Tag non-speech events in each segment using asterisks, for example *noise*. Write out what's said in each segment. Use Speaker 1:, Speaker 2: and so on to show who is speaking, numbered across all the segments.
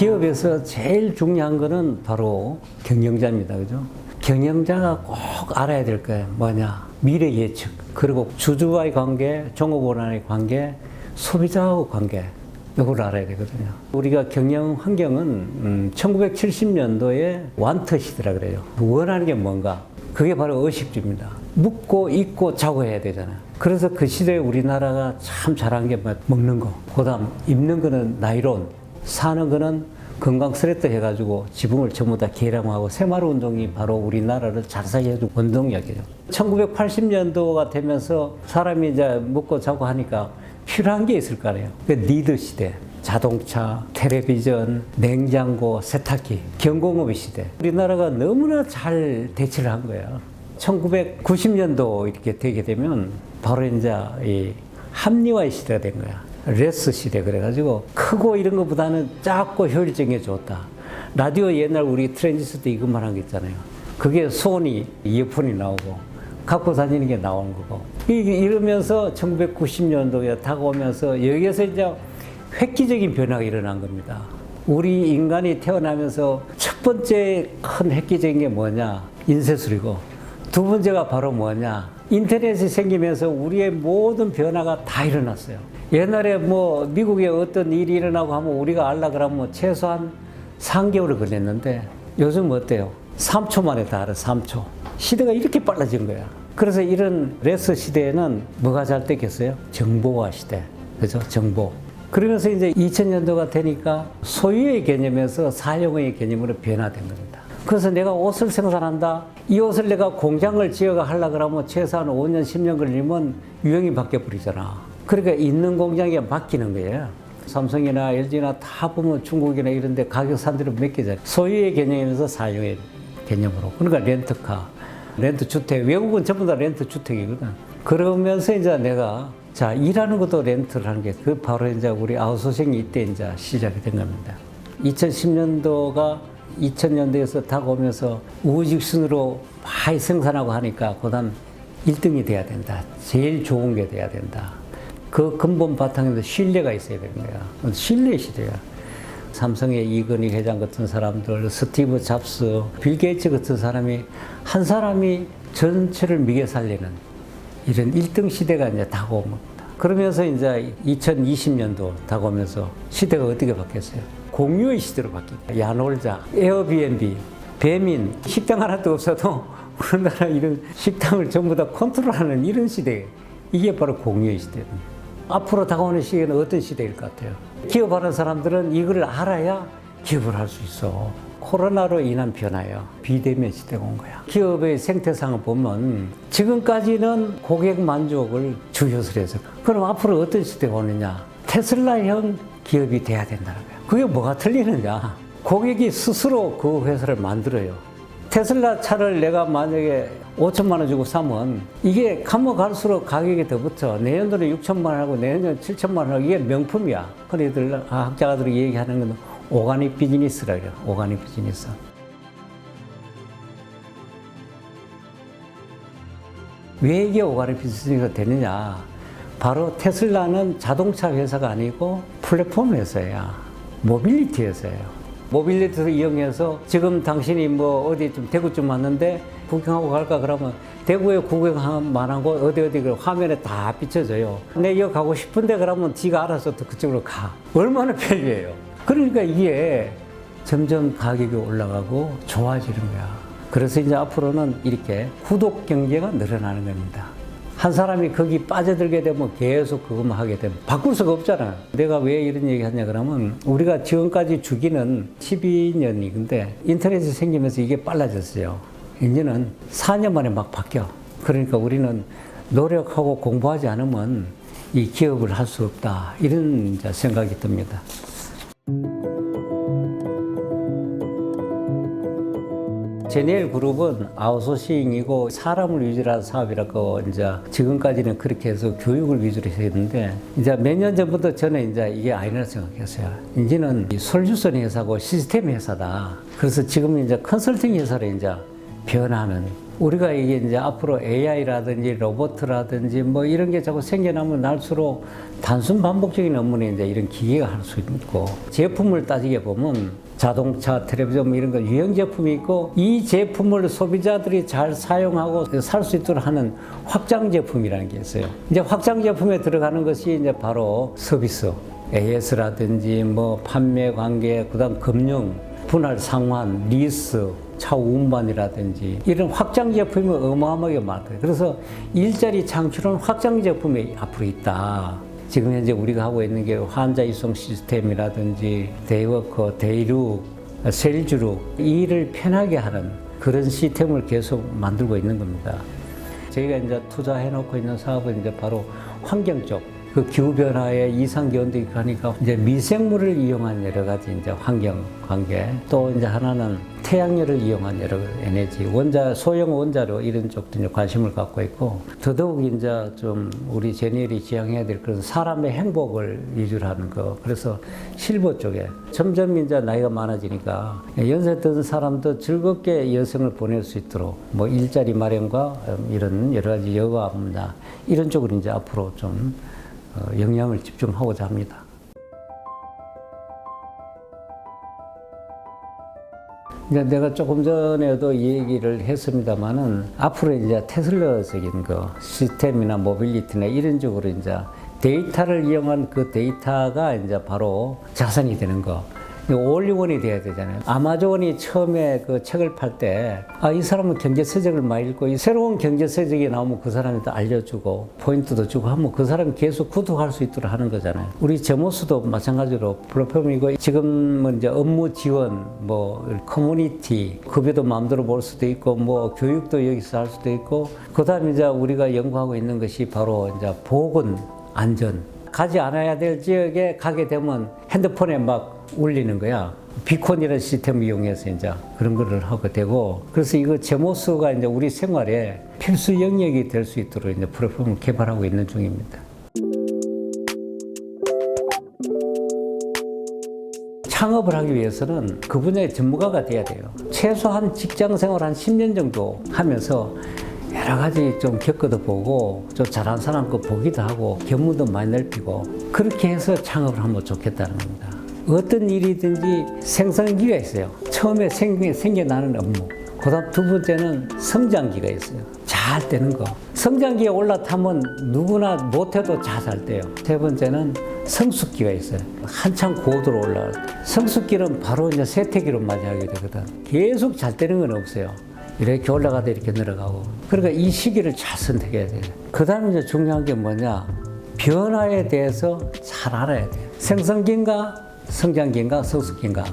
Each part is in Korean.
Speaker 1: 기업에서 제일 중요한 거는 바로 경영자입니다. 그죠? 경영자가 꼭 알아야 될 거예요. 뭐냐? 미래 예측. 그리고 주주와의 관계, 종업원와의 관계, 소비자하고 관계. 이걸 알아야 되거든요. 우리가 경영 환경은 음, 1970년도에 완터 시대라 그래요. 원하는 게 뭔가? 그게 바로 의식주입니다. 묵고 입고 자고 해야 되잖아요. 그래서 그 시대에 우리나라가 참 잘한 게 뭐, 먹는 거, 그다음 입는 거는 나이론, 사는 거는 건강 스레트 해가지고 지붕을 전부 다 계량하고 새마을 운동이 바로 우리나라를 잘 살게 해준 운동력이에요. 1980년도가 되면서 사람이 이제 먹고 자고 하니까 필요한 게 있을 거 아니에요. 그 니드 시대. 자동차, 텔레비전, 냉장고, 세탁기, 경공업의 시대. 우리나라가 너무나 잘 대처를 한 거예요. 1990년도 이렇게 되게 되면 바로 이제 이 합리화의 시대가 된 거야. 레스 시대 그래가지고 크고 이런 것보다는 작고 효율적인 게 좋다. 라디오 옛날 우리 트랜지스터 이것만 한 게 있잖아요. 그게 소니, 이어폰이 나오고 갖고 다니는 게 나오는 거고. 이- 이러면서 1990년도에 다가오면서 여기에서 이제 획기적인 변화가 일어난 겁니다. 우리 인간이 태어나면서 첫 번째 큰 획기적인 게 뭐냐? 인쇄술이고 두 번째가 바로 뭐냐? 인터넷이 생기면서 우리의 모든 변화가 다 일어났어요. 옛날에 뭐 미국에 어떤 일이 일어나고 하면 우리가 알라 그러면 최소한 3개월을 걸렸는데 요즘 어때요? 3초 만에 다 알아, 3초. 시대가 이렇게 빨라진 거야. 그래서 이런 레스 시대에는 뭐가 잘 됐겠어요? 정보화 시대. 그죠? 정보. 그러면서 이제 2000년도가 되니까 소유의 개념에서 사용의 개념으로 변화된 겁니다. 그래서 내가 옷을 생산한다. 이 옷을 내가 공장을 지어가 하려 그러면 최소한 5년, 10년 걸리면 유형이 바뀌어 버리잖아. 그러니까 있는 공장에 맡기는 거예요. 삼성이나 LG나 다 보면 중국이나 이런 데 가격 산대로 맡기잖아요. 소유의 개념에서 사용의 개념으로. 그러니까 렌트카, 렌트 주택. 외국은 전부 다 렌트 주택이거든. 그러면서 이제 내가 자, 일하는 것도 렌트를 하는 게 그 바로 이제 우리 아웃소싱이 이때 이제 시작이 된 겁니다. 2010년도가 2000년대에서 다가오면서 우직순으로 많이 생산하고 하니까 그다음 1등이 돼야 된다. 제일 좋은 게 돼야 된다. 그 근본 바탕에서 신뢰가 있어야 되는 거야. 신뢰 시대야. 삼성의 이건희 회장 같은 사람들, 스티브 잡스, 빌 게이츠 같은 사람이 한 사람이 전체를 미개 살리는 이런 1등 시대가 이제 다가온 겁니다. 그러면서 이제 2020년도 다가오면서 시대가 어떻게 바뀌었어요? 공유의 시대로 바뀌었다. 야놀자, 에어비앤비, 배민, 식당 하나도 없어도 *laughs* 우리나라 이런 식당을 전부 다 컨트롤하는 이런 시대. 이게 바로 공유의 시대입니다. 앞으로 다가오는 시기는 어떤 시대일 것 같아요? 기업하는 사람들은 이걸 알아야 기업을 할 수 있어. 코로나로 인한 변화예요. 비대면 시대가 온 거야. 기업의 생태상을 보면 지금까지는 고객 만족을 주요로 해서 그럼 앞으로 어떤 시대가 오느냐? 테슬라형 기업이 돼야 된다는 거야. 그게 뭐가 틀리느냐? 고객이 스스로 그 회사를 만들어요. 테슬라 차를 내가 만약에 5천만 원 주고 사면 이게 가면 갈수록 가격이 더 붙어. 내년도는 6천만 원 하고 내년 7천만 원 하고 이게 명품이야. 그래들 학자들이 얘기하는 건 오가닉 비즈니스라 그래요. 오가닉 비즈니스. 왜 이게 오가닉 비즈니스가 되느냐? 바로 테슬라는 자동차 회사가 아니고 플랫폼 회사야. 모빌리티 회사예요. 모빌리티를 이용해서 지금 당신이 뭐 어디 좀 대구 좀 왔는데 구경하고 갈까 그러면 대구에 구경한 만한 곳 어디 어디 그 화면에 다 비춰져요. 내 이거 가고 싶은데 그러면 지가 알아서 또 그쪽으로 가. 얼마나 편리해요. 그러니까 이게 점점 가격이 올라가고 좋아지는 거야. 그래서 이제 앞으로는 이렇게 구독 경제가 늘어나는 겁니다. 한 사람이 거기 빠져들게 되면 계속 그것만 하게 되면 바꿀 수가 없잖아. 내가 왜 이런 얘기 하냐 그러면 우리가 지금까지 주기는 12년이근데 인터넷이 생기면서 이게 빨라졌어요. 이제는 4년 만에 막 바뀌어. 그러니까 우리는 노력하고 공부하지 않으면 이 기업을 할 수 없다. 이런 생각이 듭니다. 제니엘 그룹은 아웃소싱이고 사람을 위주로 한 사업이라고 이제 지금까지는 그렇게 해서 교육을 위주로 했는데 이제 몇 년 전부터 저는 이제 이게 아니라 생각했어요. 이제는 이 솔루션 회사고 시스템 회사다. 그래서 지금 이제 컨설팅 회사로 이제 변하는 우리가 이게 이제 앞으로 AI라든지 로봇이라든지 뭐 이런 게 자꾸 생겨나면 날수록 단순 반복적인 업무는 이제 이런 기계가 할 수 있고 제품을 따지게 보면 자동차, 텔레비전 뭐 이런 거 유형 제품이 있고 이 제품을 소비자들이 잘 사용하고 살 수 있도록 하는 확장 제품이라는 게 있어요. 이제 확장 제품에 들어가는 것이 이제 바로 서비스, AS라든지 뭐 판매 관계, 그다음 금융, 분할 상환, 리스, 차후 운반이라든지 이런 확장 제품이 어마어마하게 많거든요. 그래서 일자리 창출은 확장 제품이 앞으로 있다. 지금 현재 우리가 하고 있는 게 환자 이송 시스템이라든지 데이워커, 셀주루 이 일을 편하게 하는 그런 시스템을 계속 만들고 있는 겁니다. 저희가 이제 투자해 놓고 있는 사업은 이제 바로 환경 쪽. 그 기후 변화에 이상 기온도 있고 하니까 이제 미생물을 이용한 여러 가지 이제 환경 관계 또 이제 하나는 태양열을 이용한 여러 에너지 원자 소형 원자로 이런 쪽도 이제 관심을 갖고 있고 더더욱 이제 좀 우리 제니엘이 지향해야 될 그런 사람의 행복을 위주로 하는 거. 그래서 실버 쪽에 점점 이제 나이가 많아지니까 연세 든 사람도 즐겁게 여성을 보낼 수 있도록 뭐 일자리 마련과 이런 여러 가지 여가 문화 이런 쪽으로 이제 앞으로 좀 어, 영향을 집중하고자 합니다. 이제 내가 조금 전에도 이 얘기를 했습니다만은 앞으로 이제 테슬라적인 거 시스템이나 모빌리티나 이런 쪽으로 이제 데이터를 이용한 그 데이터가 이제 바로 자산이 되는 거. 올리원이 돼야 되잖아요. 아마존이 처음에 그 책을 팔 때, 아, 이 사람은 경제서적을 많이 읽고, 이 새로운 경제서적이 나오면 그 사람한테 알려주고, 포인트도 주고 하면 그 사람이 계속 구독할 수 있도록 하는 거잖아요. 우리 제모스도 마찬가지로 플랫폼이고, 지금은 이제 업무 지원, 뭐, 커뮤니티, 급여도 마음대로 볼 수도 있고, 뭐, 교육도 여기서 할 수도 있고, 그 다음에 이제 우리가 연구하고 있는 것이 바로 이제 보건, 안전. 가지 않아야 될 지역에 가게 되면 핸드폰에 막 울리는 거야. 비콘이라는 시스템을 이용해서 이제 그런 거를 하게 되고 그래서 이거 제모스가 이제 우리 생활에 필수 영역이 될 수 있도록 이제 플랫폼을 개발하고 있는 중입니다. 창업을 하기 위해서는 그 분야의 전문가가 돼야 돼요. 최소한 직장 생활 한 10년 정도 하면서 여러 가지 좀 겪어도 보고 좀 잘한 사람 거 보기도 하고 견문도 많이 넓히고 그렇게 해서 창업을 하면 좋겠다는 겁니다. 어떤 일이든지 생성기가 있어요. 처음에 생, 생겨나는 업무. 그 다음 두 번째는 성장기가 있어요. 잘 되는 거. 성장기에 올라타면 누구나 못해도 잘살 때요. 세 번째는 성숙기가 있어요. 한참 고도로 올라갈 때. 성숙기는 바로 이제 세태기로 맞이하게 되거든. 계속 잘 되는 건 없어요. 이렇게 올라가다 이렇게 내려가고. 그러니까 이 시기를 잘 선택해야 돼요. 그 다음에 이제 중요한 게 뭐냐. 변화에 대해서 잘 알아야 돼요. 생성기인가, 성장기인가, 성숙기인가.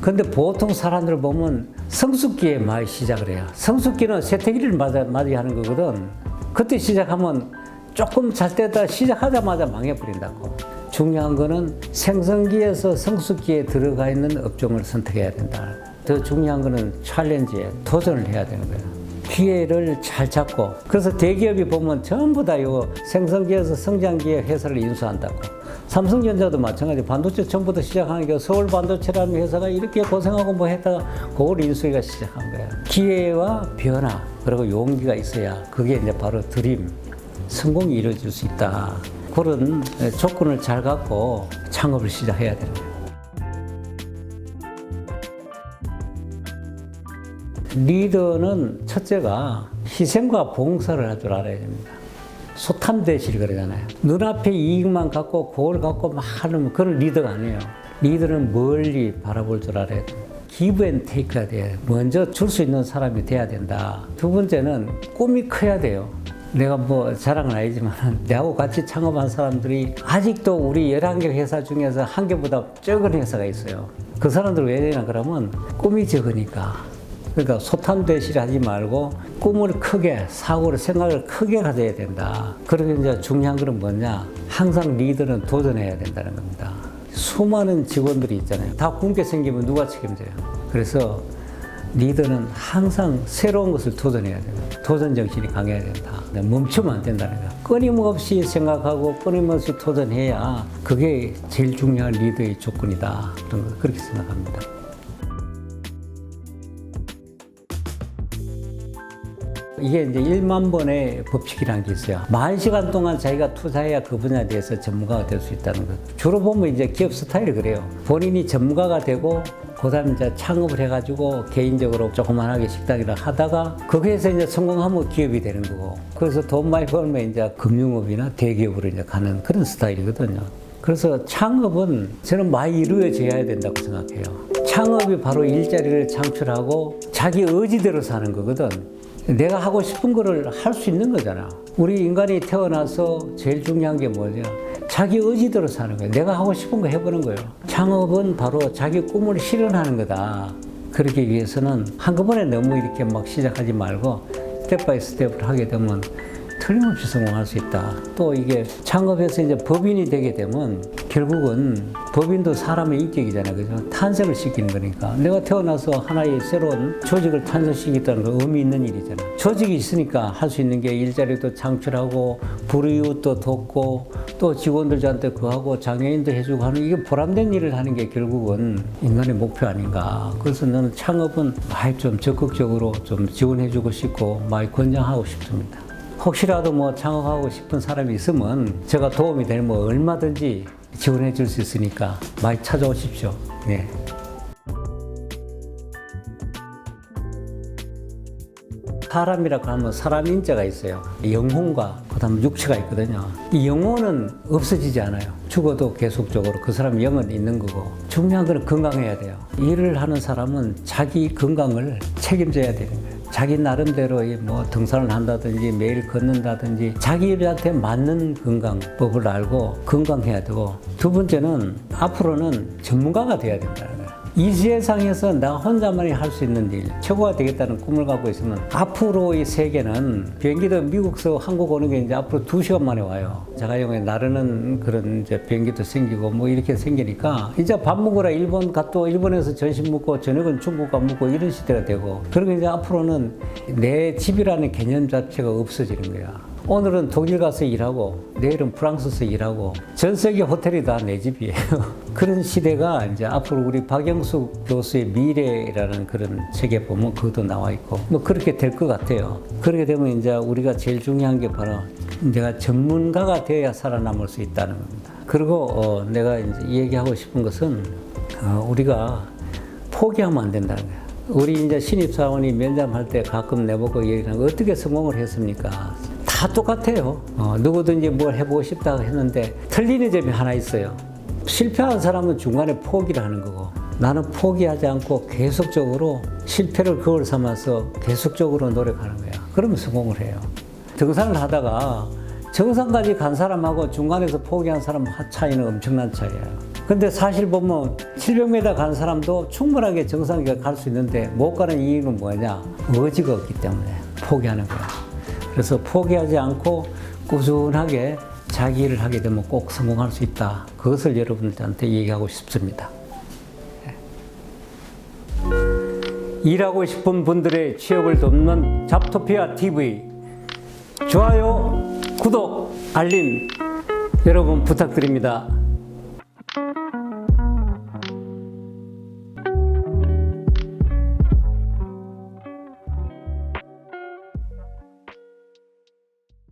Speaker 1: 근데 보통 사람들 보면 성숙기에 많이 시작을 해요. 성숙기는 세태기를 맞아, 맞이하는 거거든. 그때 시작하면 조금 잘 때다 시작하자마자 망해버린다고. 중요한 거는 생성기에서 성숙기에 들어가 있는 업종을 선택해야 된다. 더 중요한 거는 챌린지에 도전을 해야 되는 거예요. 기회를 잘 잡고 그래서 대기업이 보면 전부 다 이거 생성기에서 성장기의 회사를 인수한다고 삼성전자도 마찬가지 반도체 처음부터 시작하는 게 서울 반도체라는 회사가 이렇게 고생하고 뭐 했다가 그걸 인수위가 시작한 거야 기회와 변화 그리고 용기가 있어야 그게 이제 바로 드림 성공이 이루어질 수 있다 그런 조건을 잘 갖고 창업을 시작해야 되는 거예요. 리더는 첫째가 희생과 봉사를 할 줄 알아야 됩니다. 소탐대실 그러잖아요. 눈앞에 이익만 갖고 그걸 갖고 막 하는 그런 리더가 아니에요. 리더는 멀리 바라볼 줄 알아야. 기브 앤 테이크가 돼요. 먼저 줄 수 있는 사람이 돼야 된다. 두 번째는 꿈이 커야 돼요. 내가 뭐 자랑은 아니지만 *laughs* 내하고 같이 창업한 사람들이 아직도 우리 11개 회사 중에서 한 개보다 적은 회사가 있어요. 그 사람들 왜 되나 그러면 꿈이 적으니까 그러니까 소탄대실 하지 말고 꿈을 크게 사고를 생각을 크게 가져야 된다. 그리고 이제 중요한 것은 뭐냐? 항상 리더는 도전해야 된다는 겁니다. 수많은 직원들이 있잖아요. 다 굶게 생기면 누가 책임져요? 그래서 리더는 항상 새로운 것을 도전해야 됩니다. 도전 정신이 강해야 된다. 멈추면 안 된다는 거야. 끊임없이 생각하고 끊임없이 도전해야 그게 제일 중요한 리더의 조건이다. 그런 걸 그렇게 생각합니다. 이게 이제 1만 번의 법칙이라는 게 있어요. 만 시간 동안 자기가 투자해야 그 분야에 대해서 전문가가 될 수 있다는 것. 주로 보면 이제 기업 스타일이 그래요. 본인이 전문가가 되고 그다음 이제 창업을 해가지고 개인적으로 조그만하게 식당이라 하다가 거기에서 이제 성공하면 기업이 되는 거고 그래서 돈 많이 벌면 이제 금융업이나 대기업으로 이제 가는 그런 스타일이거든요. 그래서 창업은 저는 많이 이루어져야 된다고 생각해요. 창업이 바로 일자리를 창출하고 자기 의지대로 사는 거거든. 내가 하고 싶은 거를 할 수 있는 거잖아. 우리 인간이 태어나서 제일 중요한 게 뭐냐? 자기 의지대로 사는 거예요. 내가 하고 싶은 거 해보는 거예요. 창업은 바로 자기 꿈을 실현하는 거다. 그러기 위해서는 한꺼번에 너무 이렇게 막 시작하지 말고 스텝 바이 스텝을 하게 되면 틀림없이 성공할 수 있다. 또 이게 창업해서 이제 법인이 되게 되면 결국은 법인도 사람의 인격이잖아요. 그죠? 탄생을 시키는 거니까. 내가 태어나서 하나의 새로운 조직을 탄생시키겠다는 건 의미 있는 일이잖아. 조직이 있으니까 할 수 있는 게 일자리도 창출하고 불이웃도 돕고 또 직원들한테 그하고 장애인도 해주고 하는 이게 보람된 일을 하는 게 결국은 인간의 목표 아닌가. 그래서 나는 창업은 많이 좀 적극적으로 좀 지원해주고 싶고 많이 권장하고 싶습니다. 혹시라도 뭐 창업하고 싶은 사람이 있으면 제가 도움이 되면 뭐 얼마든지 지원해 줄 수 있으니까 많이 찾아오십시오. 예. 사람이라고 하면 사람 인자가 있어요. 영혼과 그다음 육체가 있거든요. 이 영혼은 없어지지 않아요. 죽어도 계속적으로 그 사람 영은 있는 거고 중요한 건 건강해야 돼요. 일을 하는 사람은 자기 건강을 책임져야 되는 거예요. 자기 나름대로 이뭐 등산을 한다든지 매일 걷는다든지 자기한테 맞는 건강법을 알고 건강해야 되고 두 번째는 앞으로는 전문가가 돼야 거예요. 이 세상에서 나 혼자만이 할 수 있는 일, 최고가 되겠다는 꿈을 갖고 있으면 앞으로의 세계는 비행기도 미국서 한국 오는 게 이제 앞으로 두 시간 만에 와요. 자가용에 나르는 그런 이제 비행기도 생기고 뭐 이렇게 생기니까 이제 밥 먹으러 일본 갔고 일본에서 점심 먹고 저녁은 중국 가 먹고 이런 시대가 되고 그리고 이제 앞으로는 내 집이라는 개념 자체가 없어지는 거야. 오늘은 독일 가서 일하고 내일은 프랑스에서 일하고 전 세계 호텔이 다 내 집이에요. *laughs* 그런 시대가 이제 앞으로 우리 박영숙 교수의 미래라는 그런 책에 보면 그것도 나와 있고 뭐 그렇게 될 것 같아요. 그렇게 되면 이제 우리가 제일 중요한 게 바로 내가 전문가가 되어야 살아남을 수 있다는 겁니다. 그리고 어, 내가 이제 얘기하고 싶은 것은 어, 우리가 포기하면 안 된다는 거예요. 우리 이제 신입사원이 면접할 때 가끔 내보고 얘기하는 거 어떻게 성공을 했습니까? 다 똑같아요. 어, 누구든지 뭘 해보고 싶다고 했는데 틀리는 점이 하나 있어요. 실패한 사람은 중간에 포기를 하는 거고 나는 포기하지 않고 계속적으로 실패를 그걸 삼아서 계속적으로 노력하는 거야. 그러면 성공을 해요. 등산을 하다가 정상까지 간 사람하고 중간에서 포기한 사람 차이는 엄청난 차이예요. 근데 사실 보면 700m 간 사람도 충분하게 정상까지 갈수 있는데 못 가는 이유는 뭐냐? 의지가 없기 때문에 포기하는 거야. 그래서 포기하지 않고 꾸준하게 자기 일을 하게 되면 꼭 성공할 수 있다. 그것을 여러분들한테 얘기하고 싶습니다. 일하고 싶은 분들의 취업을 돕는 잡토피아 TV 좋아요, 구독, 알림 여러분 부탁드립니다.